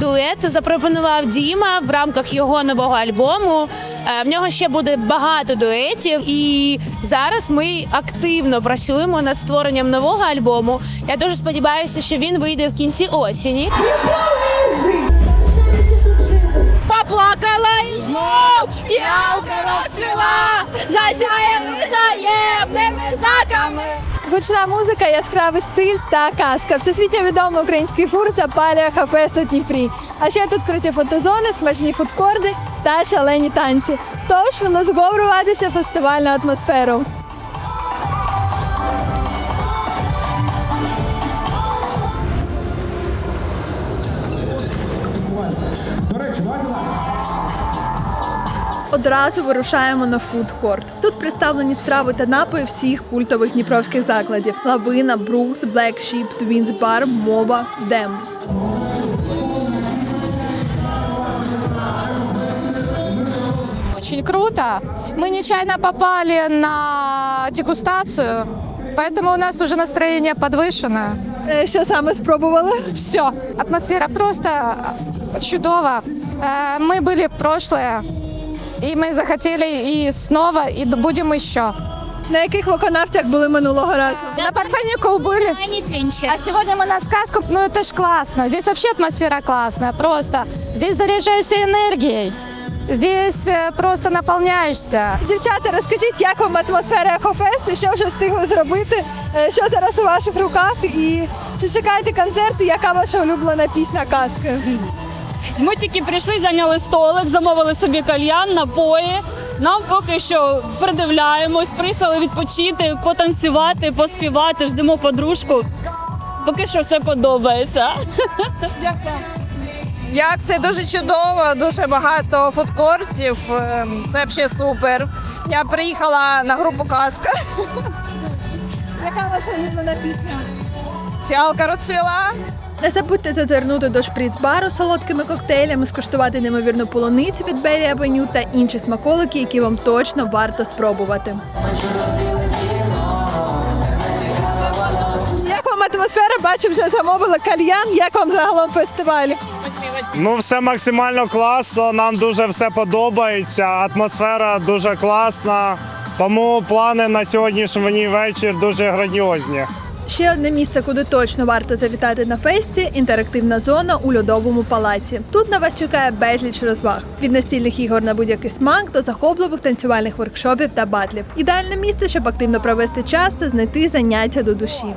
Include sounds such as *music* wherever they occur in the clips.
дует запропонував Діма в рамках його нового альбому. Е, В нього ще буде багато дуетів, і зараз ми активно працюємо над створенням нового альбому. Я дуже сподіваюся, що він вийде в кінці осені. Поплакала і знов, ялка розцвіла, засяєм таємними знаками. Гучна музика, яскравий стиль та казка. Всесвітньо відомий український гурт запалює хафест у Дніпрі. А ще тут круті фотозони, смачні фудкорди та шалені танці. Тож let's go фестивальну атмосферу. Одразу вирушаємо на фудкорт. Тут представлені страви та напої всіх культових дніпровських закладів: Лавина, Брукс, Black Sheep, Twins Bar, Моба, Дем. Очень круто. Мы нечаянно попали на дегустацию, поэтому у нас уже настроение подвышено. Е, Що саме спробували? Все, атмосфера просто чудова. Э, Мы были в прошлое, и мы захотели и снова, и будем еще. На яких виконавцях були минулого разу? На Парфенику были. А сегодня мы на сказку. Ну это ж классно. Здесь вообще атмосфера классная, просто. Здесь заряжаешься энергией. Здесь э, просто наполняешься. Дівчата, розкажіть, як вам атмосфера Ехофесту, що вже встигли зробити, Е, що зараз у ваших руках, і чи чекаєте концерт, і яка ваша улюблена пісня казки? Ми тільки прийшли, зайняли столик, замовили собі кальян, напої. Нам поки що придивляємось, приїхали відпочити, потанцювати, поспівати, ждемо подружку. Поки що все подобається. *laughs* Як це дуже чудово, дуже багато фудкортів. ем, Це взагалі супер. Я приїхала на групу казка. Яка ваша улюблена пісня? Фіалка розцвіла. Не забудьте зазирнути до шприц-бару з солодкими коктейлями, скуштувати неймовірну полуницю від Белі Абеню та інші смаколики, які вам точно варто спробувати. Як вам атмосфера? Бачу, вже замовили кальян. Як вам загалом фестиваль? Ну, все максимально класно. Нам дуже все подобається. Атмосфера дуже класна. Тому плани на сьогоднішній вечір дуже грандіозні. Ще одне місце, куди точно варто завітати на фесті інтерактивна зона у льодовому палаці. Тут на вас чекає безліч розваг від настільних ігор на будь-який смак до захопливих танцювальних воркшопів та батлів. Ідеальне місце, щоб активно провести час та знайти заняття до душі.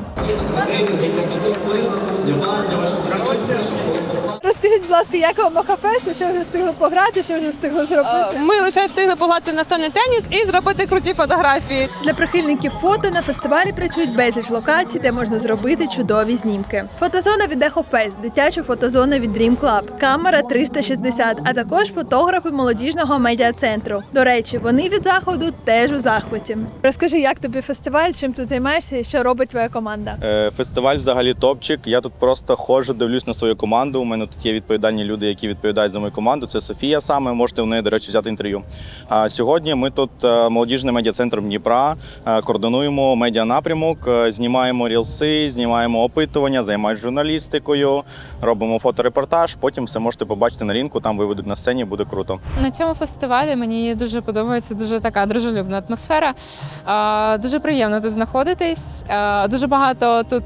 Розкажіть, будь ласка, як вам Макафест, що вже встигли пограти, що вже встигли зробити? Ми лише встигли пограти настольний теніс і зробити круті фотографії. Для прихильників фото на фестивалі працюють безліч локацій, де можна зробити чудові знімки. Фотозона від Ехофест, дитяча фотозона від Dream Club, камера 360, а також фотографи молодіжного медіа-центру. До речі, вони від заходу теж у захваті. Розкажи, як тобі фестиваль, чим тут займаєшся і що робить твоя команда? Е, Фестиваль взагалі топчик. Я тут просто ходжу, дивлюсь на свою команду. У мене тут є відповідальні люди, які відповідають за мою команду. Це Софія саме. Можете в неї, до речі, взяти інтерв'ю. А сьогодні ми тут е, молодіжним медіа-центром Дніпра е, координуємо медіанапрямок, е, знімаємо рілси, знімаємо опитування, займаємось журналістикою, робимо фоторепортаж. Потім все можете побачити на ринку. Там виведуть на сцені, буде круто. На цьому фестивалі мені дуже подобається дуже така дружелюбна атмосфера. Дуже приємно тут знаходитись. Дуже багато тут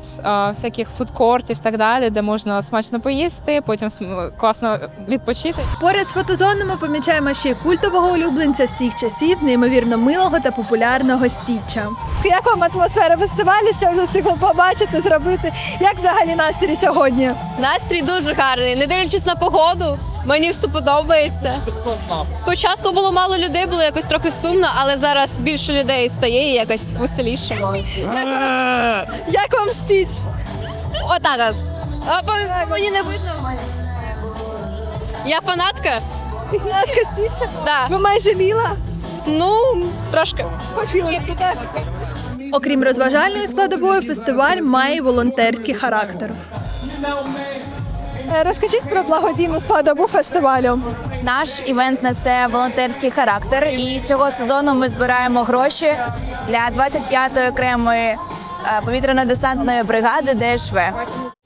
всяких фудкортів і так далі, де можна смачно поїсти, потім класно відпочити. Поряд з фотозонами помічаємо ще й культового улюбленця всіх часів, неймовірно милого та популярного стіча. Як вам атмосфера фестивалю? Що вже встигли побачити, зробити? Як взагалі настрій сьогодні? Настрій дуже гарний, не дивлячись на погоду. Мені все подобається. Спочатку було мало людей, було якось трохи сумно, але зараз більше людей стає і якось веселіше. Як вам стіч? Отак. Мені не видно. Я фанатка? Ігнатка стіча? Да. Ви майже ліла? Ну, трошки. Хотіли Окрім розважальної складової, фестиваль має волонтерський характер. Е, Розкажіть про благодійну складову фестивалю. Наш івент несе волонтерський характер, і цього сезону ми збираємо гроші для 25-ї окремої е, повітряно-десантної бригади ДШВ.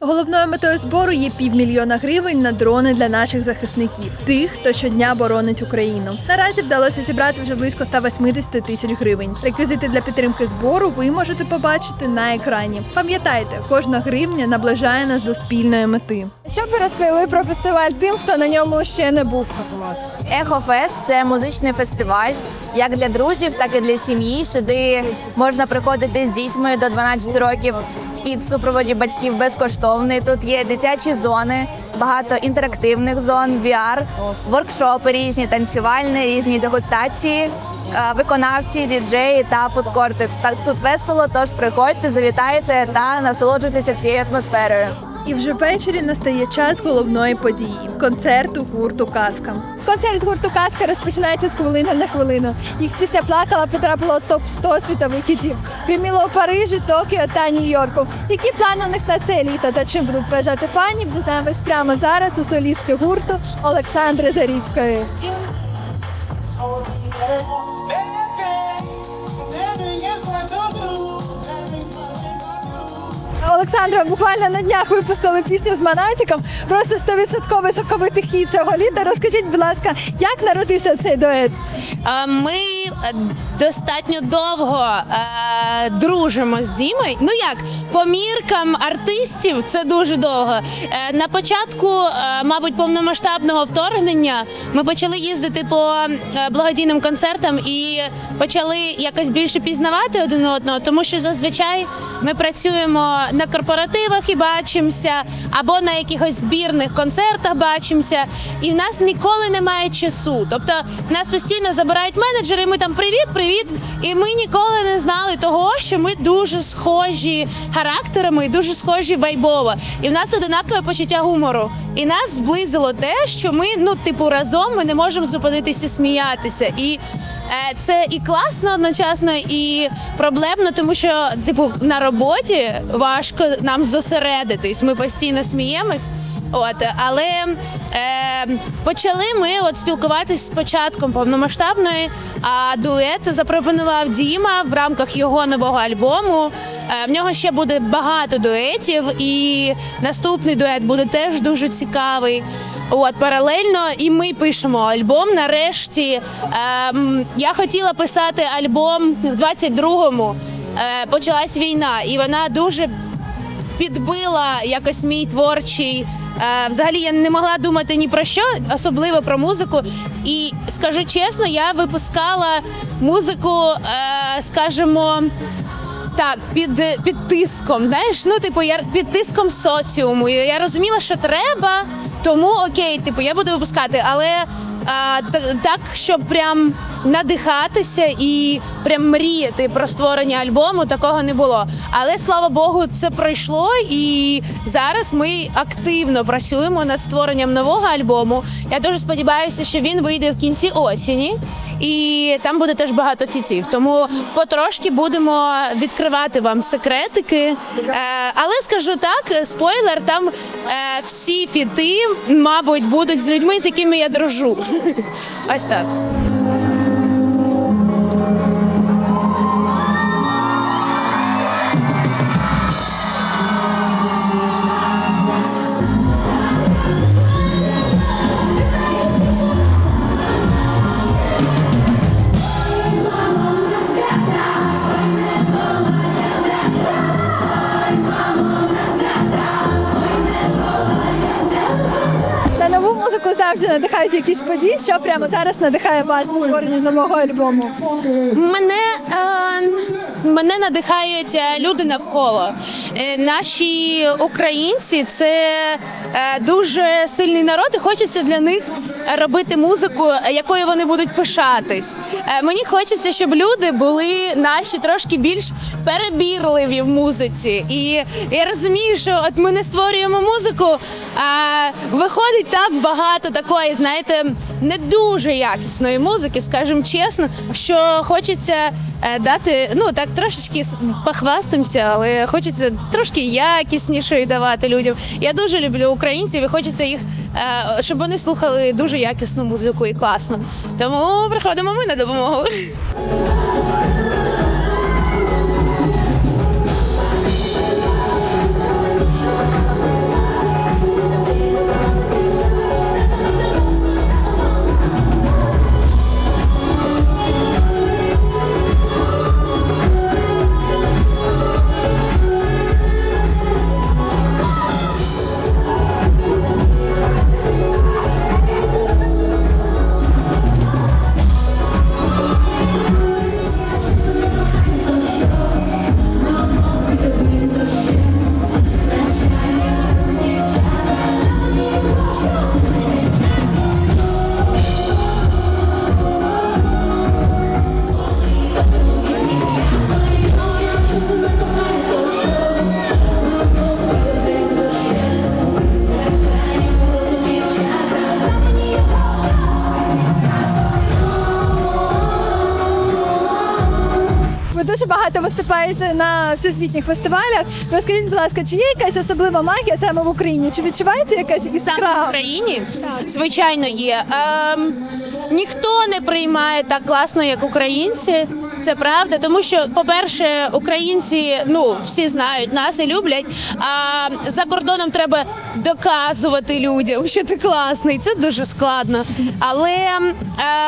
Головною метою збору є півмільйона гривень на дрони для наших захисників, тих, хто щодня боронить Україну. Наразі вдалося зібрати вже близько 180 тисяч гривень. Реквізити для підтримки збору ви можете побачити на екрані. Пам'ятайте, кожна гривня наближає нас до спільної мети. Що б ви розповіли про фестиваль тим, хто на ньому ще не був? Ехофест це музичний фестиваль, як для друзів, так і для сім'ї. Сюди можна приходити з дітьми до 12 років під супроводі батьків безкоштовний. Тут є дитячі зони, багато інтерактивних зон, VR, воркшопи різні, танцювальні, різні дегустації. е, Виконавці, діджеї та фудкорти. Так тут весело, тож приходьте, завітайте та насолоджуйтеся цією атмосферою. І вже ввечері настає час головної події концерту гурту Казка. Концерт гурту Казка розпочинається з хвилини на хвилину. Їх після плакала потрапила топ 100 світових хітів. Гриміло у Парижі, Токіо та Нью-Йорку. Які плани у них на це літо та чим будуть вражати фанів? Дізнаємось прямо зараз у солістки гурту Олександри Заріцької. Олександра буквально на днях випустили пісню з Манатіком. Просто 100% соковитий хід цього літа. Розкажіть, будь ласка, як народився цей дует? Ми достатньо довго е, дружимо з Дімою. Ну як, по міркам артистів це дуже довго. Е, на початку, е, мабуть, повномасштабного вторгнення ми почали їздити по е, благодійним концертам і почали якось більше пізнавати один одного, тому що зазвичай ми працюємо на корпоративах і бачимося, або на якихось збірних концертах бачимося, і в нас ніколи немає часу. Тобто нас постійно забирають менеджери, і ми там привіт, привіт. І ми ніколи не знали того, що ми дуже схожі характерами і дуже схожі вайбово. І в нас одинакове почуття гумору. І нас зблизило те, що ми, ну, типу, разом ми не можемо зупинитися сміятися. І е, це і класно одночасно, і проблемно, тому що, типу, на роботі важко нам зосередитись. Ми постійно сміємось. От, але е, почали ми от спілкуватись з початком повномасштабної, а дует запропонував Діма в рамках його нового альбому. Е, в нього ще буде багато дуетів, і наступний дует буде теж дуже цікавий. От паралельно, і ми пишемо альбом. Нарешті ем, я хотіла писати альбом в 22-му. Е, почалась війна, і вона дуже підбила якось мій творчий. Е, взагалі я не могла думати ні про що, особливо про музику. І скажу чесно, я випускала музику, е, скажімо. Так, під, під тиском, знаєш, ну типу, я під тиском соціуму. Я розуміла, що треба, тому окей, типу, я буду випускати, але а, так, щоб прям надихатися і прям мріяти про створення альбому, такого не було. Але слава Богу, це пройшло, і зараз ми активно працюємо над створенням нового альбому. Я дуже сподіваюся, що він вийде в кінці осені, і там буде теж багато фітів. Тому потрошки будемо відкривати вам секретики. Е, але скажу так, спойлер, там е, всі фіти, мабуть, будуть з людьми, з якими я дружу. *laughs* Ось так. Надихають якісь події, що прямо зараз надихає вас на створення нового альбому. Мене, е, мене надихають е, люди навколо. Е, наші українці це дуже сильний народ, і хочеться для них робити музику, якою вони будуть пишатись. Е, мені хочеться, щоб люди були наші трошки більш перебірливі в музиці. І я розумію, що от ми не створюємо музику, а виходить так багато такої, знаєте, не дуже якісної музики, скажімо чесно, що хочеться е, дати, ну так трошечки похвастаємося, але хочеться трошки якіснішої давати людям. Я дуже люблю українців і хочеться їх, е, щоб вони слухали дуже якісну музику і класно. Тому приходимо ми на допомогу. Виступаєте на всесвітніх фестивалях. Розкажіть, будь ласка, чи є якась особлива магія саме в Україні? Чи відчувається якась Саме в іскра? Україні звичайно є. Ем, ніхто не приймає так класно, як українці. Це правда, тому що, по-перше, українці ну всі знають нас і люблять. А за кордоном треба доказувати людям, що ти класний. Це дуже складно. Але е,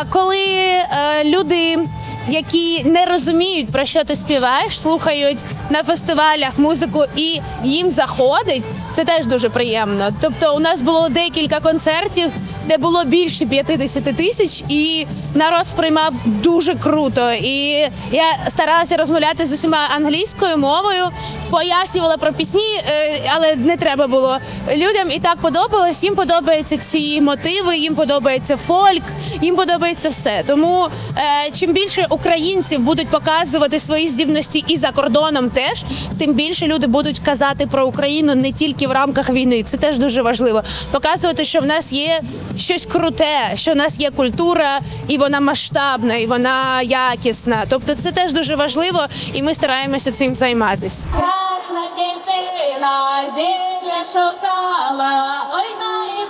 коли е, люди, які не розуміють про що ти співаєш, слухають на фестивалях музику і їм заходить, це теж дуже приємно. Тобто, у нас було декілька концертів, де було більше 50 тисяч, і народ сприймав дуже круто. І я старалася розмовляти з усіма англійською мовою, пояснювала про пісні, е, але не треба було людям. І так подобалось. Їм подобаються ці мотиви, їм подобається фольк, їм подобається все. Тому е, чим більше українців будуть показувати свої здібності і за кордоном теж, тим більше люди будуть казати про Україну не тільки в рамках війни. Це теж дуже важливо. Показувати, що в нас є щось круте, що в нас є культура, і вона масштабна, і вона якісна. Тобто, це теж дуже важливо, і ми стараємося цим займатися. Красна дівчина зілля шукала, ой дай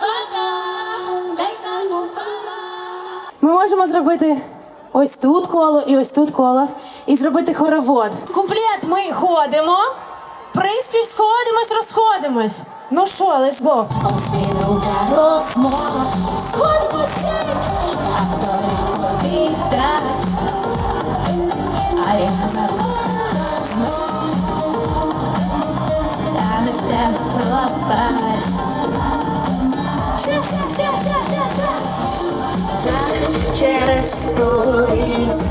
дай там упала. Ми можемо зробити ось тут коло і ось тут коло, і зробити хоровод. Куплет ми ходимо, приспів сходимось, розходимось. Ну що, let's go. Ще, ще, ще, ще, ще, ще. Через поліс,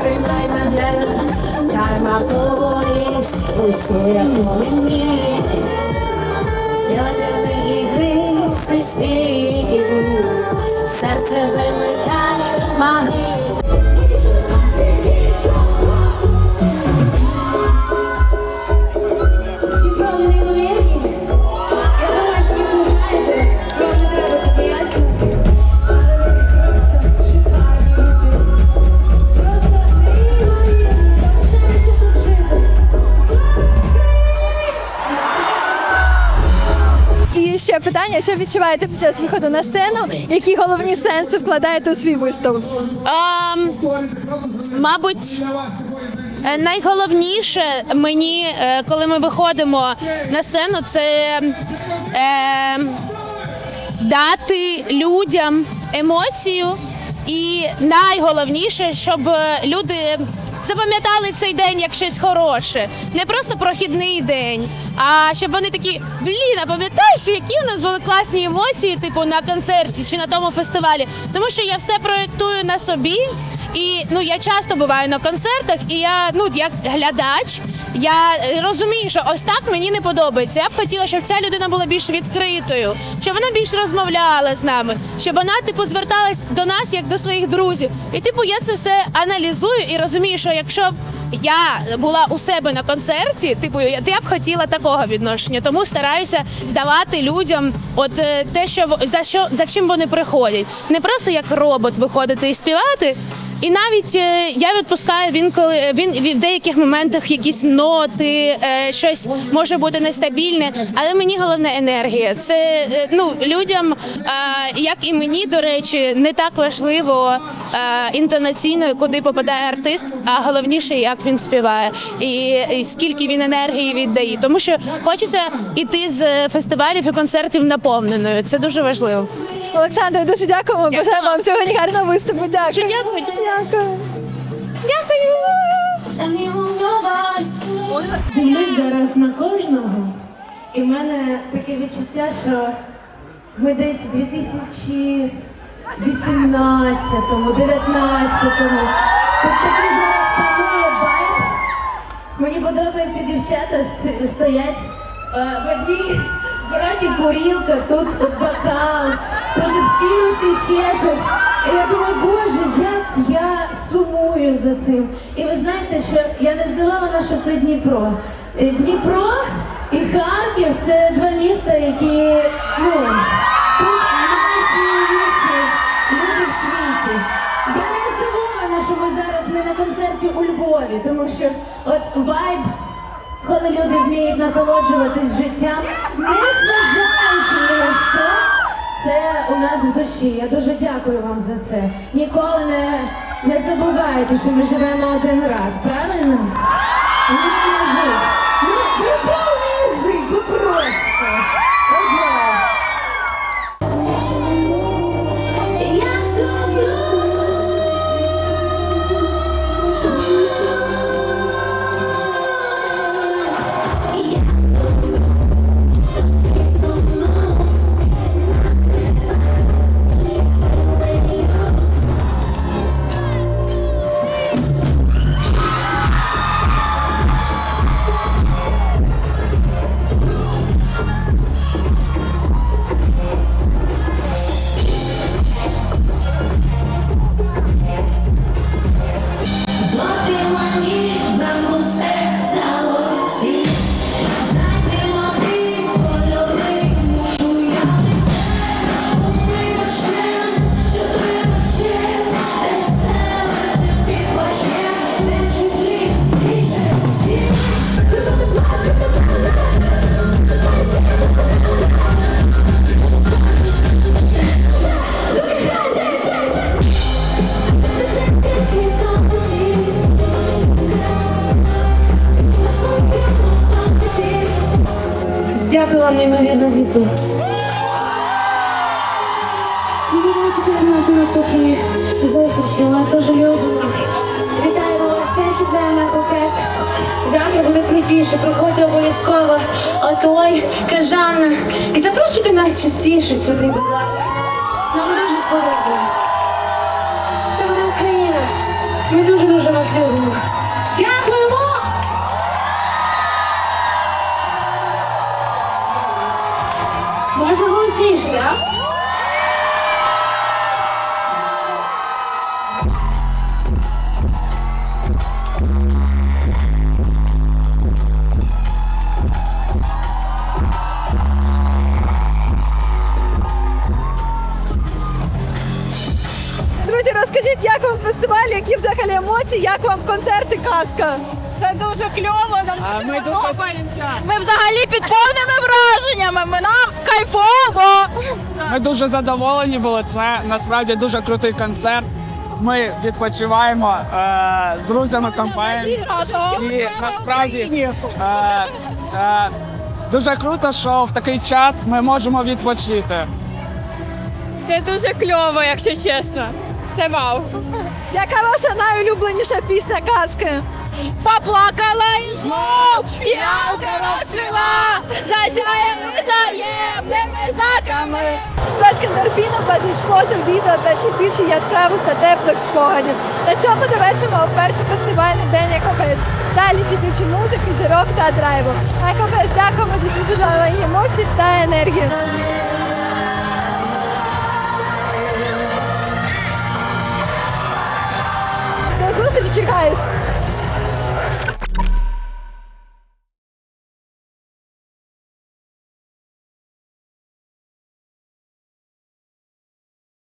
тримай мене, поліс, ось твоя мені. Льодяний ігристий світ, серце вимикає мани. Питання: що відчуваєте під час виходу на сцену? Які головні сенси вкладаєте у свій виступ? Ам, мабуть, е, найголовніше мені, е, коли ми виходимо на сцену, це е, дати людям емоцію. І найголовніше, щоб люди запам'ятали цей день як щось хороше, не просто прохідний день, а щоб вони такі блін, а пам'ятаєш, які у нас були класні емоції, типу на концерті чи на тому фестивалі. Тому що я все проєктую на собі, і ну я часто буваю на концертах, і я ну як глядач. Я розумію, що ось так мені не подобається. Я б хотіла, щоб ця людина була більш відкритою, щоб вона більш розмовляла з нами, щоб вона типу зверталась до нас як до своїх друзів. І типу я це все аналізую і розумію, що якщо б я була у себе на концерті, типу я, б хотіла такого відношення. Тому стараюся давати людям от е, те, що за що за чим вони приходять, не просто як робот виходити і співати. І навіть е, я відпускаю він, коли він в деяких моментах якісь ноти, е, щось може бути нестабільне, але мені головне енергія. Це е, ну людям, е, як і мені, до речі, не так важливо е, інтонаційно, куди попадає артист, а головніше, як він співає, і, скільки він енергії віддає. Тому що хочеться іти з фестивалів і концертів наповненою. Це дуже важливо. Олександр, дуже дякуємо. Бажаю вам сьогодні гарного виступу. Дякую. Дякую. Дякую. Дивлюсь зараз на кожного, і в мене таке відчуття, що ми десь у 2018-му, 19-му. Тут такий зараз панує вайб. Мені подобаються дівчата стоять е, в одній браті курілка, тут бокал, тут в цілці ще щось. І я думаю, боже, як я сумую за цим. І ви знаєте, що я не здивована, що це Дніпро. Е, Дніпро і Харків це два міста, які ну тут найсильніші люди в світі. Я не здивована, що ми зараз не на концерті у Львові, тому що от вайб, коли люди вміють насолоджуватись життям, не зважаючи ні на що, це у нас в душі. Я дуже дякую вам за це. Ніколи не, не забувайте, що ми живемо один раз, правильно? Ми не жить. Ну, ну правильно жити, ну просто. Отой, кажан. І запрошуйте нас частіше сюди, будь ласка. Нам дуже сподобалось. Це буде Україна. Ми дуже-дуже вас любимо. Дякуємо! Можна голосніше, так? Друзі, розкажіть, як вам фестиваль, які взагалі емоції, як вам концерти казка? Все дуже кльово, нам дуже подобається. Ми взагалі під повними враженнями. Ми нам кайфово. Ми дуже задоволені були. Це насправді дуже крутий концерт. Ми відпочиваємо е, з друзями компанії. І насправді е, е, дуже круто, що в такий час ми можемо відпочити. Все дуже кльово, якщо чесно. Все вау. Яка ваша найулюбленіша пісня казки? Поплакала і знов, ялка розцвіла, засяє таємними знаками. Сплеск ендорфіну, безліч фото, відео та ще більше яскравих та теплих спогадів. На цьому завершимо перший фестивальний день Екофест. Далі ще більше музики, зірок та драйву. Екофест дякуємо за ці зажарені емоції та енергію. you guys.